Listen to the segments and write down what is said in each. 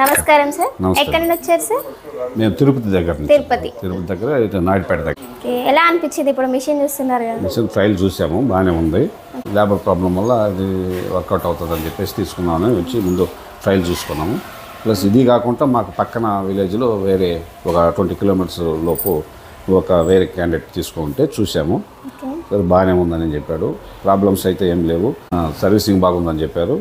నమస్కారం సార్. ఎక్కడి నుండి వచ్చారు సార్? నేను తిరుపతి దగ్గర తిరుపతి. తిరుపతి దగ్గర నాయుడుపేట దగ్గర. ఎలా అనిపించింది ఇప్పుడు మిషన్ చూస్తున్నారు కదా? మిషన్ ట్రయల్ చూసాము బాగానే ఉంది. లేబర్ ప్రాబ్లం వల్ల అది వర్కౌట్ అవుతుందని చెప్పేసి తీసుకున్నాను. వచ్చి ముందు ట్రయల్ చూసుకున్నాము. ప్లస్ ఇది కాకుండా మాకు పక్కన విలేజ్లో వేరే ఒక ట్వంటీ కిలోమీటర్స్ లోపు ఒక వేరే క్యాండిడేట్ తీసుకుంటే చూసాము. బాగానే ఉందని చెప్పాడు. ప్రాబ్లమ్స్ అయితే ఏం లేవు. సర్వీసింగ్ బాగుందని చెప్పారు.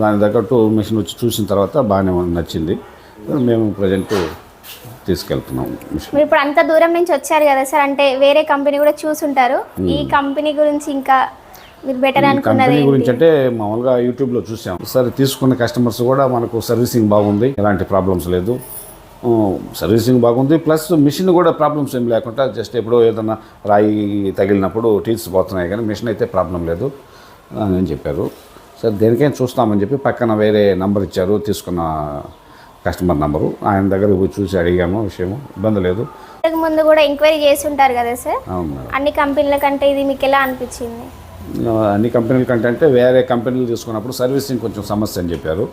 దాని తగ్గట్టు మిషన్ వచ్చి చూసిన తర్వాత బాగానే నచ్చింది. మేము ప్రజెంట్ తీసుకెళ్తున్నాం మీరు ఇప్పుడు అంత దూరం నుంచి వచ్చారు కదా సార్ అంటే వేరే కంపెనీ కూడా చూసుంటారు. ఈ కంపెనీ గురించి ఇంకా మీరు బెటర్ అనుకున్నది కంపెనీ గురించి? అంటే మామూలుగా యూట్యూబ్లో చూసాం. సరే తీసుకున్న కస్టమర్స్ కూడా మనకు సర్వీసింగ్ బాగుంది ఎలాంటి ప్రాబ్లమ్స్ లేదు. సర్వీసింగ్ బాగుంది ప్లస్ మిషన్ కూడా ప్రాబ్లమ్స్ ఏం లేకుండా జస్ట్ ఎప్పుడో ఏదన్నా రాయి తగిలినప్పుడు టీల్స్ పోతున్నాయి కానీ మిషన్ అయితే ప్రాబ్లం లేదు అని చెప్పారు. సరే దేనికైనా చూస్తామని చెప్పి పక్కన వేరే నంబర్ ఇచ్చారు తీసుకున్న కస్టమర్ నంబరు. ఆయన దగ్గర పోయి చూసి అడిగాము విషయం ఇబ్బంది లేదు. ఇంతకు ముందు కూడా ఎంక్వైరీ చేసి ఉంటారు కదా సార్? అవును మేడం. అన్ని కంపెనీల కంటే ఇది మీకు ఎలా అనిపించింది? అన్ని కంపెనీల కంటే అంటే వేరే కంపెనీలు తీసుకున్నప్పుడు సర్వీసింగ్ కొంచెం సమస్య అని చెప్పారు.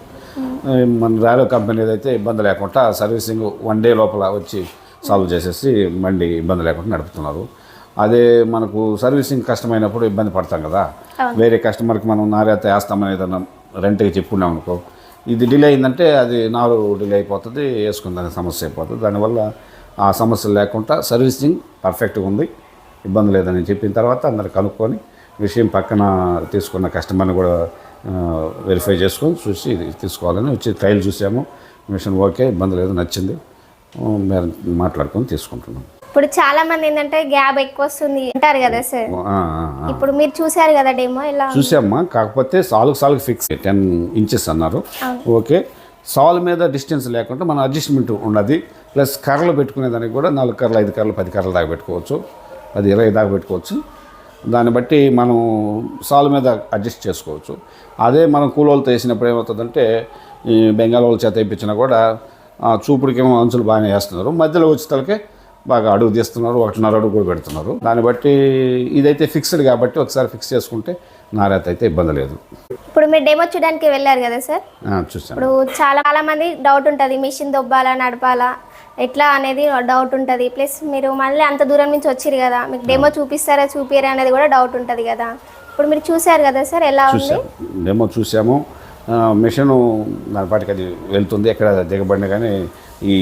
మన ర్యాలో కంపెనీ అయితే ఇబ్బంది లేకుండా సర్వీసింగ్ వన్ డే లోపల వచ్చి సాల్వ్ చేసేసి బండి ఇబ్బంది లేకుండా నడుపుతున్నారు. అదే మనకు సర్వీసింగ్ కష్టమైనప్పుడు ఇబ్బంది పడతాం కదా. వేరే కస్టమర్కి మనం నాణ్యత వేస్తామని ఏదన్నా రెంట్కి చెప్పుకున్నాం అనుకో ఇది డిలే అయిందంటే అది నారు డిలే అయిపోతుంది వేసుకుందని సమస్య అయిపోతుంది. దానివల్ల ఆ సమస్య లేకుండా సర్వీసింగ్ పర్ఫెక్ట్గా ఉంది ఇబ్బంది లేదని చెప్పిన తర్వాత అందరు కనుక్కొని విషయం పక్కన తీసుకున్న కస్టమర్ని కూడా వెరిఫై చేసుకొని చూసి ఇది తీసుకోవాలని వచ్చి ట్రయల్ చూసాము. మిషన్ ఓకే ఇబ్బంది లేదు నచ్చింది. మాట్లాడుకొని తీసుకుంటున్నాం. ఇప్పుడు చాలా మంది ఏంటంటే గ్యాప్ ఎక్కువ వస్తుంది అంటారు కదా సార్. ఇప్పుడు మీరు చూసారు కదా డెమో ఉంది? చూసామ్మా కాకపోతే సాల్కి సాల్కి ఫిక్స్ టెన్ ఇంచెస్ అన్నారు. ఓకే. సాల్ మీద డిస్టెన్స్ లేకుండా మన అడ్జస్ట్మెంట్ ఉన్నది. ప్లస్ కర్రలు పెట్టుకునేదానికి కూడా నాలుగు కర్రలు ఐదు కర్రలు పది కర్రలు దాకా పెట్టుకోవచ్చు. అది ఇరవై దాకా పెట్టుకోవచ్చు. దాన్ని బట్టి మనం సాల్ మీద అడ్జస్ట్ చేసుకోవచ్చు. అదే మనం కూలోళ్ళతో వేసినప్పుడు ఏమవుతుందంటే ఈ బెంగాల్ వాళ్ళ చేత వేయించినా కూడా చూపుడికేమో అంచులు బాగానే వేస్తున్నారు. మధ్యలో వచ్చేతలకే బాగా అడుగు తీస్తున్నారు ఒకటిన్నర అడుగు కూడా పెడుతున్నారు. దాన్ని బట్టి ఇదైతే ఫిక్స్డ్ కాబట్టి ఒకసారి ఫిక్స్ చేసుకుంటే నారాత అయితే ఇబ్బంది లేదు. ఇప్పుడు మీరు డెమో చూడడానికి వెళ్ళారు కదా సార్? చూసాను ఇప్పుడు చాలా చాలా మంది డౌట్ ఉంటుంది మిషన్ దొబ్బాలా నడపాలా ఎట్లా అనేది డౌట్ ఉంటుంది. ప్లస్ మీరు మళ్ళీ అంత దూరం నుంచి వచ్చిరు కదా మీకు డెమో చూపిస్తారా చూపియరా అనేది కూడా డౌట్ ఉంటుంది కదా. ఇప్పుడు మీరు చూసారు కదా సార్ ఎలా ఉంది? డెమో చూసాము మిషను దాని పాటికి అది వెళ్తుంది ఎక్కడ దిగబడిన కానీ ఈ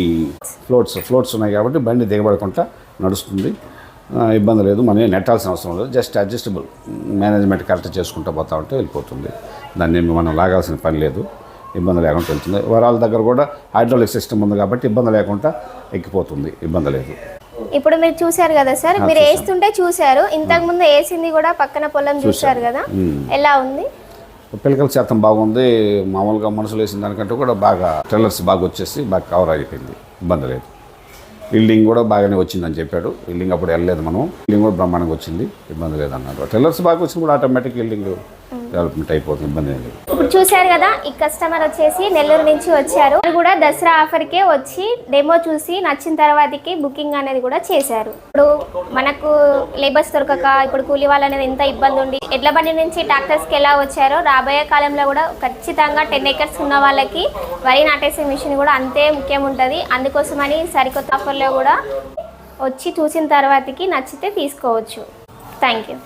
ఫ్లోట్స్ ఫ్లోట్స్ ఉన్నాయి కాబట్టి బండి దిగబడకుండా నడుస్తుంది. ఇబ్బంది లేదు మనం నెట్టాల్సిన అవసరం లేదు. జస్ట్ అడ్జస్టబుల్ మేనేజ్మెంట్ కరెక్ట్ చేసుకుంటూ పోతా ఉంటే వెళ్ళిపోతుంది. దాన్ని మనం లాగాల్సిన పని లేదు ఇబ్బంది లేకుండా వెళ్తుంది. వరాల దగ్గర కూడా హైడ్రాలిక్ సిస్టమ్ ఉంది కాబట్టి ఇబ్బంది లేకుండా ఎక్కిపోతుంది ఇబ్బంది లేదు. ఇప్పుడు మీరు చూసారు కదా సార్ మీరు వేస్తుంటే చూసారు ఇంతకు ముందు వేసింది కూడా పక్కన పొలం చూసారు కదా ఎలా ఉంది? పిల్లకల శాతం బాగుంది. మామూలుగా మనుషులు వేసిన దానికంటే కూడా బాగా ట్రైలర్స్ బాగా వచ్చేసి బాగా కవర్ అయిపోయింది. ఇబ్బంది లేదు. బిల్డింగ్ కూడా బాగానే వచ్చిందని చెప్పాడు. బిల్డింగ్ అప్పుడు వెళ్ళలేదు మనం. బిల్డింగ్ కూడా బ్రహ్మాండంగా వచ్చింది. ఇబ్బంది లేదన్నాడు ట్రైలర్స్ బాగా వచ్చినప్పుడు ఆటోమేటిక్ బిల్డింగ్ డెవలప్మెంట్ అయిపోతుంది ఇబ్బంది లేదు. ఇప్పుడు చూశారు కదా ఈ కస్టమర్ వచ్చేసి నెల్లూరు నుంచి వచ్చారు. కూడా దసరా ఆఫర్కే వచ్చి డెమో చూసి నచ్చిన తర్వాతకి బుకింగ్ అనేది కూడా చేశారు. ఇప్పుడు మనకు లేబర్స్ దొరకక ఇప్పుడు కూలీ వాళ్ళు అనేది ఎంత ఇబ్బంది ఉండి ఎడ్ల బండి నుంచి ట్రాక్టర్స్కి ఎలా వచ్చారో రాబోయే కాలంలో కూడా ఖచ్చితంగా టెన్ ఏకర్స్ ఉన్న వాళ్ళకి వరి నాటేసే మిషన్ కూడా అంతే ముఖ్యం ఉంటుంది. అందుకోసమని సరికొత్త ఆఫర్లో కూడా వచ్చి చూసిన తర్వాతకి నచ్చితే తీసుకోవచ్చు. Thank you